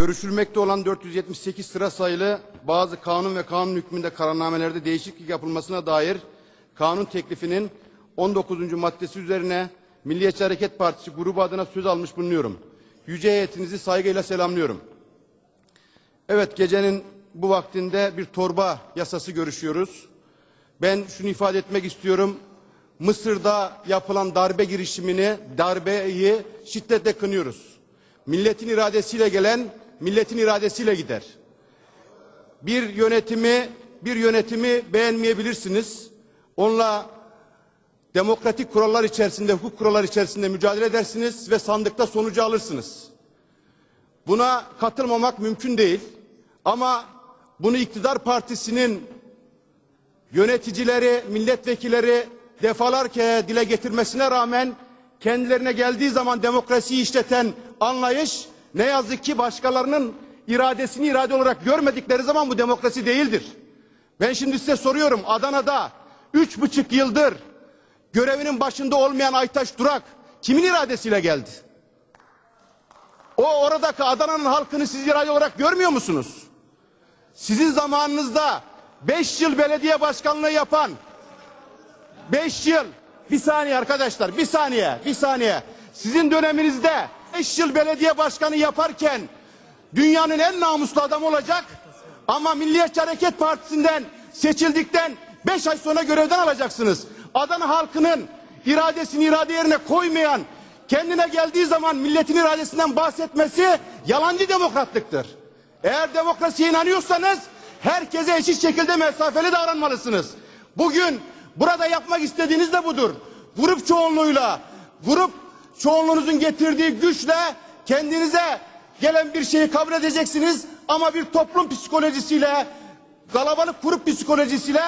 Görüşülmekte olan 478 sıra sayılı bazı kanun ve kanun hükmünde kararnamelerde değişiklik yapılmasına dair kanun teklifinin 19. maddesi üzerine Milliyetçi Hareket Partisi grubu adına söz almış bulunuyorum. Yüce heyetinizi saygıyla selamlıyorum. Evet gecenin bu vaktinde bir torba yasası görüşüyoruz. Ben şunu ifade etmek istiyorum. Mısır'da yapılan darbe girişimini, darbeyi şiddetle kınıyoruz. Milletin iradesiyle gelen, milletin iradesiyle gider. Bir yönetimi, bir yönetimi beğenmeyebilirsiniz. Onunla demokratik kurallar içerisinde, hukuk kurallar içerisinde mücadele edersiniz ve sandıkta sonucu alırsınız. Buna katılmamak mümkün değil. Ama bunu iktidar partisinin yöneticileri, milletvekilleri defalarca dile getirmesine rağmen kendilerine geldiği zaman demokrasiyi işleten anlayış ne yazık ki başkalarının iradesini irade olarak görmedikleri zaman bu demokrasi değildir. Ben şimdi size soruyorum Adana'da üç buçuk yıldır görevinin başında olmayan Aytaş Durak kimin iradesiyle geldi? O oradaki Adana'nın halkını siz irade olarak görmüyor musunuz? Sizin zamanınızda 5 yıl belediye başkanlığı yapan 5 yıl bir saniye arkadaşlar bir saniye bir saniye sizin döneminizde 5 yıl belediye başkanı yaparken dünyanın en namuslu adamı olacak ama Milliyetçi Hareket Partisi'nden seçildikten 5 ay sonra görevden alacaksınız. Adana halkının iradesini irade yerine koymayan kendine geldiği zaman milletin iradesinden bahsetmesi yalancı demokratlıktır. Eğer demokrasiye inanıyorsanız herkese eşit şekilde mesafeli davranmalısınız. Bugün burada yapmak istediğiniz de budur. Grup çoğunluğuyla, grup çoğunluğunuzun getirdiği güçle kendinize gelen bir şeyi kabul edeceksiniz ama bir toplum psikolojisiyle, kalabalık grup psikolojisiyle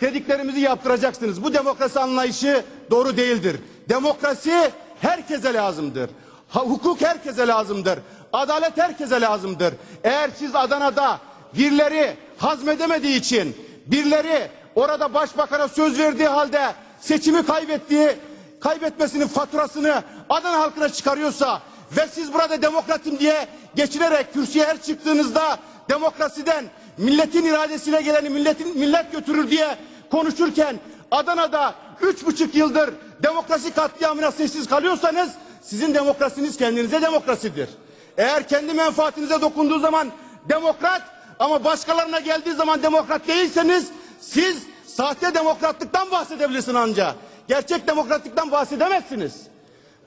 dediklerimizi yaptıracaksınız. Bu demokrasi anlayışı doğru değildir. Demokrasi herkese lazımdır. Hukuk herkese lazımdır. Adalet herkese lazımdır. Eğer siz Adana'da birileri hazmedemediği için, birileri orada başbakana söz verdiği halde seçimi kaybettiği, kaybetmesinin faturasını Adana halkına çıkarıyorsa ve siz burada demokratım diye geçinerek kürsüye her çıktığınızda demokrasiden milletin iradesiyle geleni milletin millet götürür diye konuşurken Adana'da üç buçuk yıldır demokrasi katliamına sessiz kalıyorsanız sizin demokrasiniz kendinize demokrasidir. Eğer kendi menfaatinize dokunduğu zaman demokrat ama başkalarına geldiği zaman demokrat değilseniz siz sahte demokratlıktan bahsedebilirsiniz anca. Gerçek demokratlıktan bahsedemezsiniz.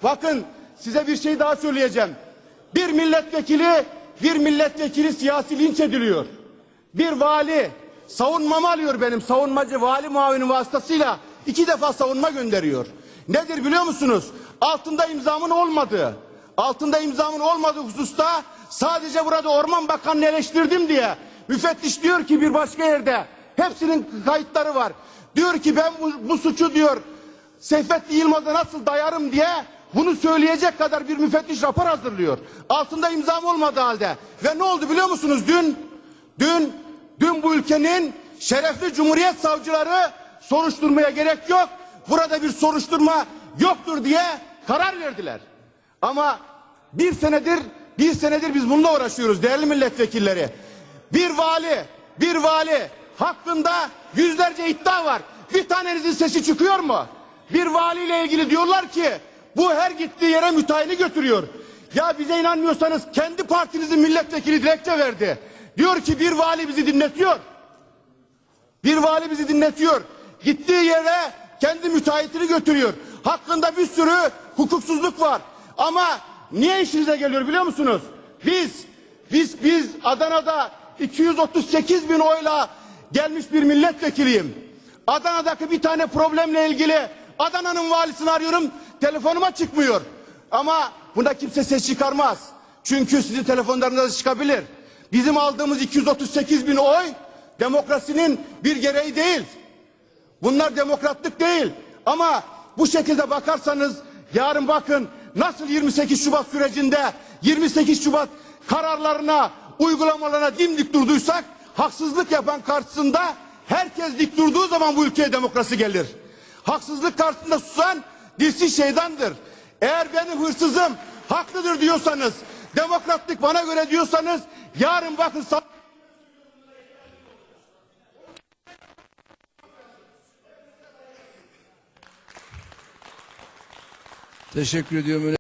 Bakın size bir şey daha söyleyeceğim. Bir milletvekili bir milletvekili siyasi linç ediliyor. Bir vali savunmamı alıyor benim savunmacı vali muavini vasıtasıyla iki defa savunma gönderiyor. Nedir biliyor musunuz? Altında imzamın olmadığı, altında imzamın olmadığı hususta sadece burada Orman Bakanı'nı eleştirdim diye müfettiş diyor ki bir başka yerde hepsinin kayıtları var. Diyor ki ben bu, bu suçu diyor Seyfettin Yılmaz'a nasıl dayarım diye bunu söyleyecek kadar bir müfettiş rapor hazırlıyor. Altında imzam olmadığı halde. Ve ne oldu biliyor musunuz dün? Dün, dün bu ülkenin şerefli cumhuriyet savcıları soruşturmaya gerek yok. Burada bir soruşturma yoktur diye karar verdiler. Ama bir senedir, bir senedir biz bununla uğraşıyoruz değerli milletvekilleri. Bir vali, bir vali hakkında yüzlerce iddia var. Bir tanenizin sesi çıkıyor mu? Bir valiyle ilgili diyorlar ki bu her gittiği yere müteahhini götürüyor. Ya bize inanmıyorsanız kendi partinizin milletvekili dilekçe verdi. Diyor ki bir vali bizi dinletiyor. Bir vali bizi dinletiyor. Gittiği yere kendi müteahhitini götürüyor. Hakkında bir sürü hukuksuzluk var. Ama niye işinize geliyor biliyor musunuz? Biz, biz, biz Adana'da 238 bin oyla gelmiş bir milletvekiliyim. Adana'daki bir tane problemle ilgili Adana'nın valisini arıyorum telefonuma çıkmıyor. Ama buna kimse ses çıkarmaz. Çünkü sizin telefonlarınıza çıkabilir. Bizim aldığımız 238 bin oy demokrasinin bir gereği değil. Bunlar demokratlık değil. Ama bu şekilde bakarsanız yarın bakın nasıl 28 Şubat sürecinde 28 Şubat kararlarına uygulamalarına dimdik durduysak haksızlık yapan karşısında herkes dik durduğu zaman bu ülkeye demokrasi gelir. Haksızlık karşısında susan dilsiz şeytandır. Eğer benim hırsızım haklıdır diyorsanız Demokratlık bana göre diyorsanız yarın bakın Teşekkür ediyorum.